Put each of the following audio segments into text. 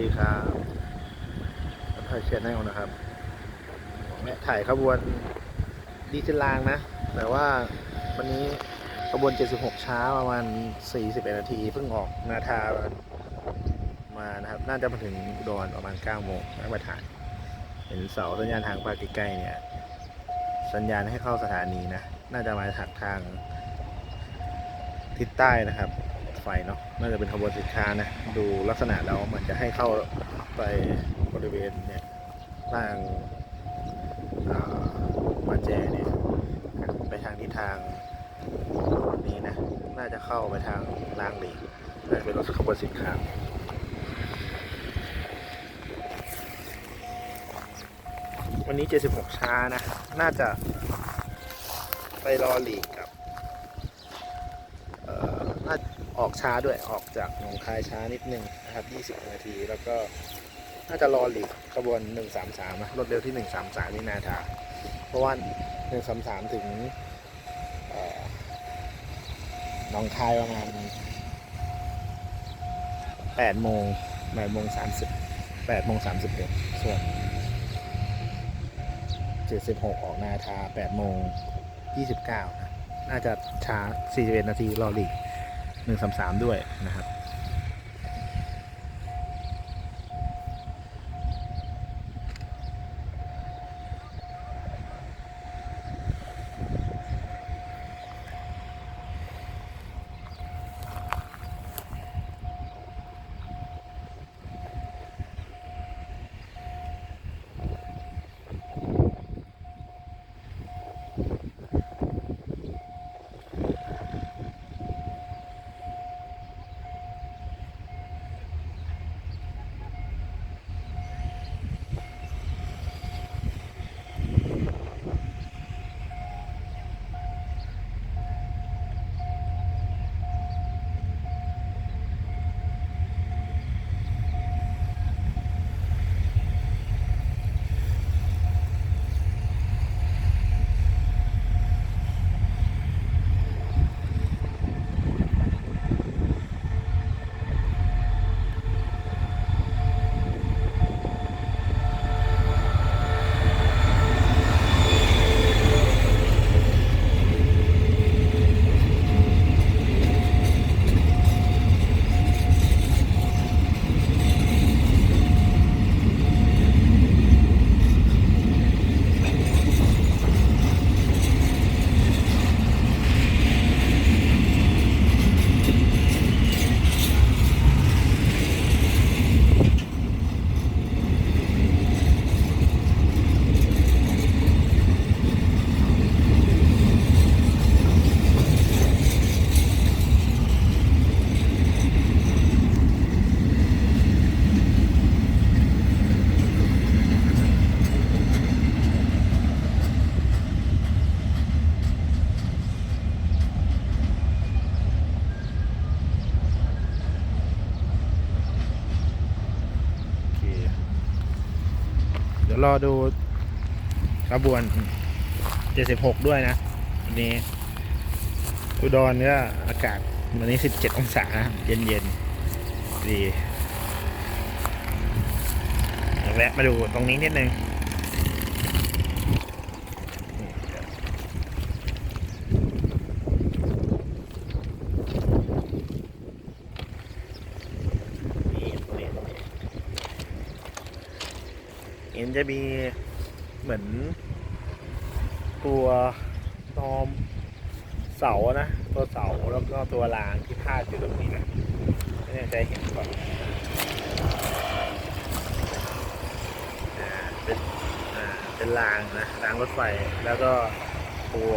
ดีครับถ่ายเชียร์แนลนะครับแม่ถ่ายขบวนดีเซลางนะ แต่ว่าวันนี้ขบวน 76ช้าประมาณ 41 นาที เพิ่งออกนาทามานะครับ น่าจะมาถึงอุดรประมาณ 9 โมงแล้วมาถ่าย เห็นเสาสัญญาณทางไปใกล้ๆเนี่ย สัญญาณให้เข้าสถานีนะ น่าจะมาทางทางทิศใต้นะครับ ไฟเนาะน่าจะเป็นขบวนสินค้านะ ดูลักษณะแล้วมันจะให้เข้าไปบริเวณเนี่ยล่างอ่ามาแจเนี่ยไปทางทิศทางนี้นะ น่าจะเข้าไปทางล่างหลีกน่าจะเป็นรถขบวนสินค้าวันนี้ 76 ช้านะ น่าจะไปรอหลีกกับ เอ่อ น่า ออกช้าด้วยออกจากหนองคายช้านิดนึงนะครับ 20 นาที แล้วก็น่าจะรอหลีกขบวน 133นะรถเร็วที่ 133 นี่นาทาเพราะว่า 133 ถึงหนองคายประมาณ8โมง8โมง30 8โมง31ส่วน76ออกนาทา8โมง29นะน่าจะช้า41นาทีรอหลีก 133 ด้วยนะครับ เดี๋ยวรอดูขบวน 76 ด้วยนะวันนี้ อุดรก็อากาศวันนี้ 17 องศา เย็นเย็นๆดี แวะมาดูตรงนี้นิดนึง นี่ตรงนี้ตรงนี้เห็นจะมีเหมือน ตัวตอมเสานะ ตัวเสาแล้วก็ตัวรางที่พาดอยู่ตรงนี้นะไม่แน่ใจเห็นก่อนเป็นเป็นรางนะรางรถไฟแล้วก็ตัว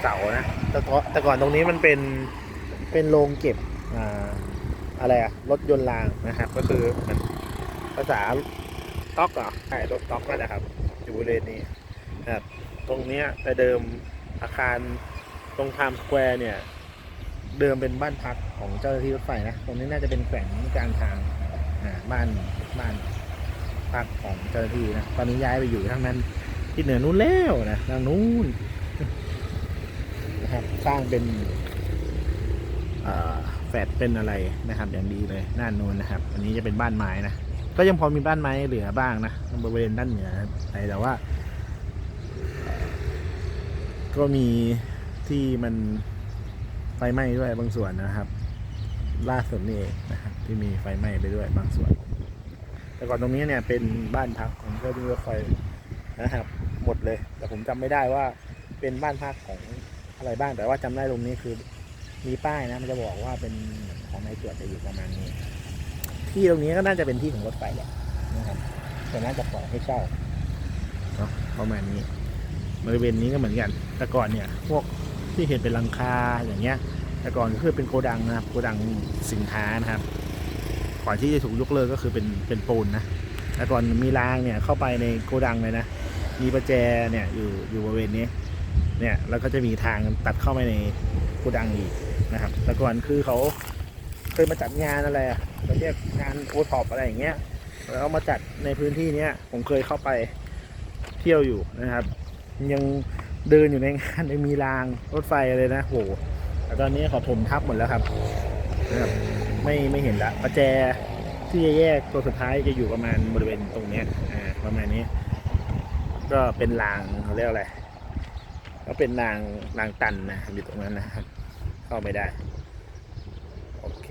เสานะแต่ก่อนแต่ก่อนตรงนี้มันเป็นเป็นโรงเก็บอ่าอะไรอะรถยนต์รางนะครับ ก็คือภาษา ต๊อกเหรอใช่รถต๊อกนั่นแหละครับ อยู่บริเวณนี้นะครับตรงเนี้ยแต่เดิมอาคารตรงไทม์สแควร์เนี่ย เดิมเป็นบ้านพักของเจ้าหน้าที่รถไฟนะ ตรงนี้น่าจะเป็นแขวงกลางทางบ้านบ้านพักของเจ้าหน้าที่นะ ตอนนี้ย้ายไปอยู่ทางนั้น ที่เหนือนู้นแล้วนะทางนู้นนะครับ สร้างเป็นแฝลตเป็นอะไรนะครับ อย่างดีเลยด้านนู้นนะครับ อันนี้จะเป็นบ้านไม้นะ ก็ยังพอมีบ้านไม้เหลือบ้างนะบริเวณด้านเหนือไปแต่ว่า ก็มีที่มันไฟไหม้ด้วยบางส่วนนะครับ ล่าสุดนี่เองนะครับที่มีไฟไหม้ไปด้วยบางส่วน แต่ก่อนตรงนี้เนี่ยเป็นบ้านพักของเจ้าหน้าที่รถไฟนะครับ หมดเลย แต่ผมจำไม่ได้ว่าเป็นบ้านพักของอะไรบ้างแต่ว่าจำได้ตรงนี้คือมีป้ายนะมันจะบอกว่าเป็นของนายตรวจจะอยู่ประมาณนี้ ที่ตรงนี้ก็น่าจะเป็นที่ของรถไฟแหละนะครับแต่น่าจะปล่อยให้เช่าเนาะประมาณนี้บริเวณนี้ก็เหมือนกัน แต่ก่อนเนี่ย พวกที่เห็นเป็นลังคาอย่างเงี้ย แต่ก่อนก็คือเป็นโกดังนะครับ โกดังสินค้านะครับ ก่อนที่จะถูกยกเลิกก็คือเป็นเป็นปูนนะ แต่ก่อนมีรางเนี่ยเข้าไปในโกดังเลยนะ มีประแจเนี่ยอยู่อยู่บริเวณนี้ เนี่ยแล้วก็จะมีทางตัดเข้าไปในโกดังอีกนะครับ แต่ก่อนคือเขาเคยมาจัดงานอะไรอะ เราเรียกงานโอท็อปอะไรอย่างเงี้ย แล้วมาจัดในพื้นที่เนี้ย ผมเคยเข้าไปเที่ยวอยู่นะครับ ยังเดินอยู่ในงานยังมีรางรถไฟเลยนะโหแต่ตอนนี้เขาถมทับหมดแล้วครับนะครับ ไม่ไม่เห็นละประแจที่จะแยกตัวสุดท้ายจะอยู่ประมาณบริเวณตรงเนี้ยอ่าประมาณนี้ ก็เป็นรางเขาเรียกอะไรก็เป็นรางรางตันนะอยู่ตรงนั้นนะครับ เข้าไม่ได้ โอเค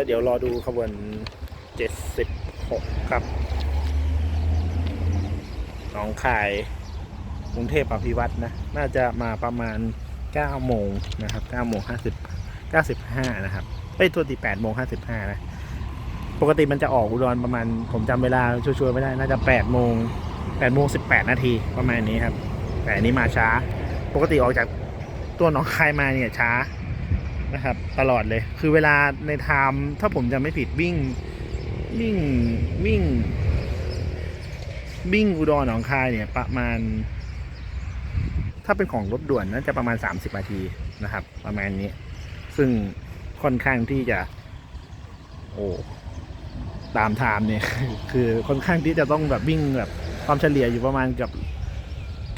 ก็เดี๋ยวรอดูขบวน76ครับหนองคายกรุงเทพอภิวัตรนะ น่าจะมาประมาณ9โมงนะครับ9โมง50 95นะครับเอ้ยตัวตี8โมง55นะ ปกติมันจะออกอุดรประมาณ ผมจำเวลาชัวร์ๆไม่ได้ น่าจะ8โมง8โมง18นาทีประมาณนี้ครับ แต่อันนี้มาช้า ปกติออกจากตัวหนองคายมาเนี่ยช้า นะครับ ตลอดเลย คือเวลาในไทม์ถ้าผมจำไม่ผิดวิ่ง วิ่งวิ่ง วิ่งอุดรหนองคายเนี่ย ประมาณ ถ้าเป็นของรถด่วนน่าจะประมาณ 30นาทีนะครับ ประมาณนี้ ซึ่งค่อนข้างที่จะ โอ้ตามไทม์เนี่ย คือค่อนข้างที่จะต้องแบบวิ่งแบบความเฉลี่ยอยู่ประมาณกับ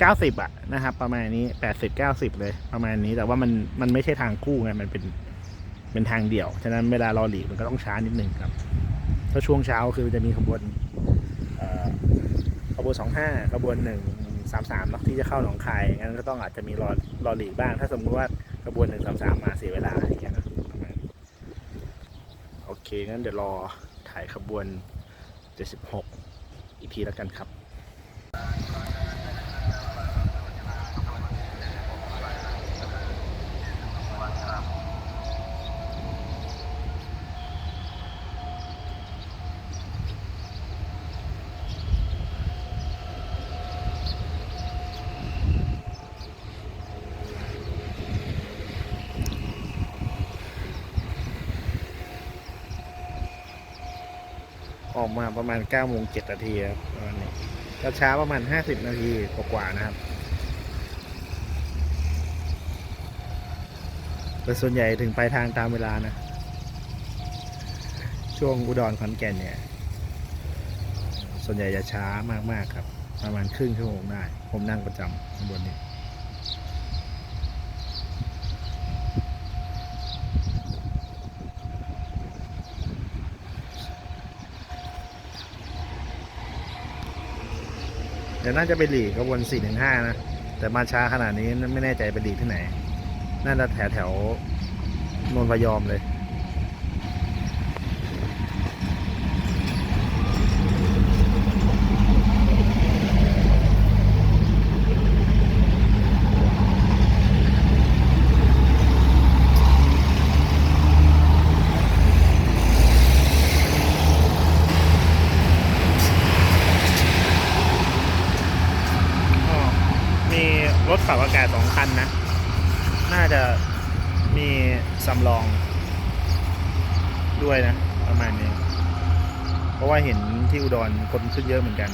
เกับ90อะนะครับ ประมาณนี้80 90เลย ประมาณนี้แต่ว่ามันมันไม่ใช่ทางคู่ไงมันเป็นเป็นทางเดี่ยว ฉะนั้นเวลารอหลีกมันก็ต้องช้านิดนึงครับถ้าช่วงเช้าคือจะมีขบวนเอ่อขบวน25ขบวน133เนอะที่จะเข้าหนองคายงั้นก็ต้องอาจจะมีรอรอหลีกบ้าง ถ้าสมมติว่าขบวน133มาเสียเวลาอย่างเงี้ยนะประมาโอเคงั้นเดี๋ยวรอถ่ายขบวน76อีกทีแล้วกันครับ ออกมาประมาณ9โมง7นาทีครับประมาณนี้ก็ช้าประมาณ 50 นาทีกว่าๆนะครับแต่ส่วนใหญ่ถึงไปทางตามเวลานะ ช่วงอุดรขอนแก่นเนี่ย ส่วนใหญ่จะช้ามากๆครับ ประมาณครึ่งชั่วโมงได้ ผมนั่งประจำข้างบนนี้ เดี๋ยวน่าจะไปหลีกระบวน4 1 5นะ แต่มาช้าขนาดนี้ไม่แน่ใจไปหลีกที่ไหน น่าจะแถวแถวนนนพยอมเลย ก็มี ขับอากาศสองคันนะ น่าจะมีสำรอง ด้วยนะ ประมาณนี้ เพราะว่าเห็นที่อุดรคนขึ้นเยอะเหมือนกัน